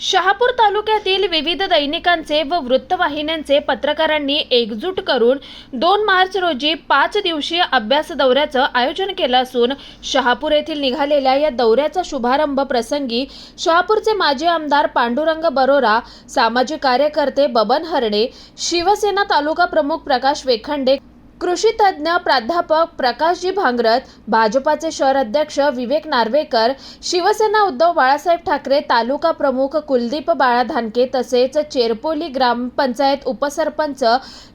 शहापूर तालुक्यातील विविध दैनिकांचे व वृत्तवाहिन्यांचे पत्रकारांनी एकजूट करून दोन मार्च रोजी पाच दिवसीय अभ्यास दौऱ्याचं आयोजन केलं असून शहापूर येथील निघालेल्या या दौऱ्याचा शुभारंभ प्रसंगी शहापूरचे माजी आमदार पांडुरंग बरोरा सामाजिक कार्यकर्ते बबन हरणे शिवसेना तालुका प्रमुख प्रकाश वेखंडे कृषी तज्ज्ञ प्राध्यापक प्रकाशजी भांगरत भाजपाचे शहर अध्यक्ष विवेक नार्वेकर शिवसेना उद्धव बाळासाहेब ठाकरे तालुका प्रमुख कुलदीप बाळा धानके तसेच चेरपोली ग्रामपंचायत उपसरपंच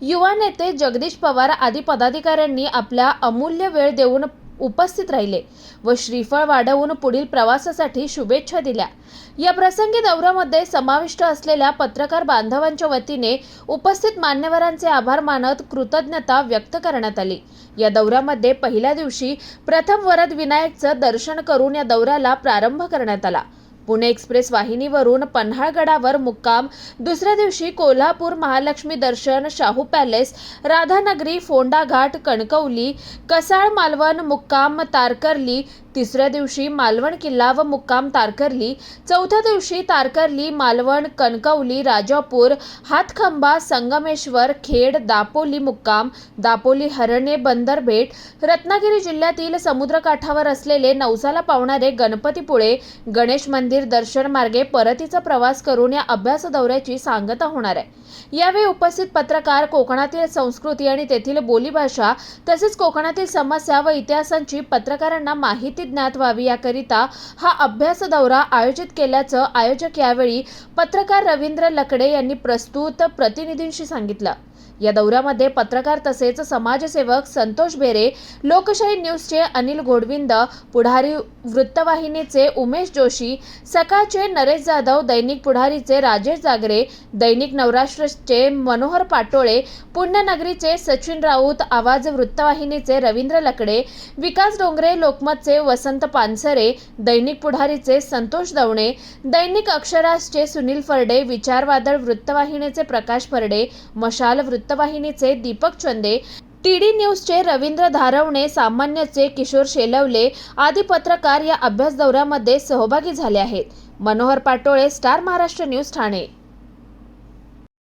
युवा नेते जगदीश पवार आदी पदाधिकाऱ्यांनी आपला अमूल्य वेळ देऊन उपस्थित राहिले व श्रीफळ वाढवून पुढील प्रवासासाठी शुभेच्छा दिल्या. या प्रसंगी दौऱ्यामध्ये समाविष्ट असलेल्या पत्रकार बांधवांच्या वतीने उपस्थित मान्यवरांचे आभार मानत कृतज्ञता व्यक्त करण्यात आली. या दौऱ्यामध्ये पहिल्या दिवशी प्रथम वरद विनायकचं दर्शन करून या दौऱ्याला प्रारंभ करण्यात आला. पुणे एक्सप्रेस वाहिनीवरून पन्हाळगडावर मुक्काम. दुसऱ्या दिवशी कोल्हापूर महालक्ष्मी दर्शन शाहू पॅलेस राधानगरी फोंडाघाट कणकवली कसाळ मालवण मुक्काम तारकर्ली तिसऱ्या दिवशी मालवण किल्ला व मुक्काम तारकर्ली चौथ्या दिवशी तारकर्ली मालवण कणकवली राजापूर हातखंबा संगमेश्वर खेड दापोली मुक्काम दापोली हरणे बंदरबेट रत्नागिरी जिल्ह्यातील समुद्रकाठावर असलेले नवसाला पावणारे गणपतीपुळे गणेश मंदिर दर्शन मार्गे परतीचा प्रवास करून या अभ्यास दौऱ्याची सांगता होणार आहे. यावेळी उपस्थित पत्रकार कोकणातील संस्कृती आणि तेथील बोलीभाषा तसेच कोकणातील समस्या व इतिहासांची पत्रकारांना माहिती ज्ञात व्हावी याकरिता हा अभ्यास दौरा आयोजित केल्याचं आयोजक यावेळी पत्रकार रवींद्र लकडे यांनी प्रस्तुत प्रतिनिधींशी सांगितलं. या दौऱ्यामध्ये पत्रकार तसेच समाजसेवक संतोष बेरे लोकशाही न्यूजचे अनिल गोडविंद पुढारी वृत्तवाहिनीचे उमेश जोशी सकाळचे नरेश जाधव दैनिक पुढारीचे राजेश जागरे दैनिक नवराष्ट्रचे मनोहर पाटोळे पुण्यनगरीचे सचिन राऊत आवाज वृत्तवाहिनीचे रवींद्र लकडे विकास डोंगरे लोकमतचे वसंत पानसरे दैनिक पुढारीचे संतोष दवणे दैनिक अक्षरासचे सुनील फरडे विचारवादळ वृत्तवाहिनीचे प्रकाश फरडे मशाल वृत्त वृत्तवाहिनीचे दीपक चंदे टी डी न्यूजचे रवींद्र धारवणे सामान्यचे किशोर शेलवले आदी पत्रकार या अभ्यास दौऱ्यामध्ये सहभागी झाले आहेत. Manohar Patole star Maharashtra news Thane.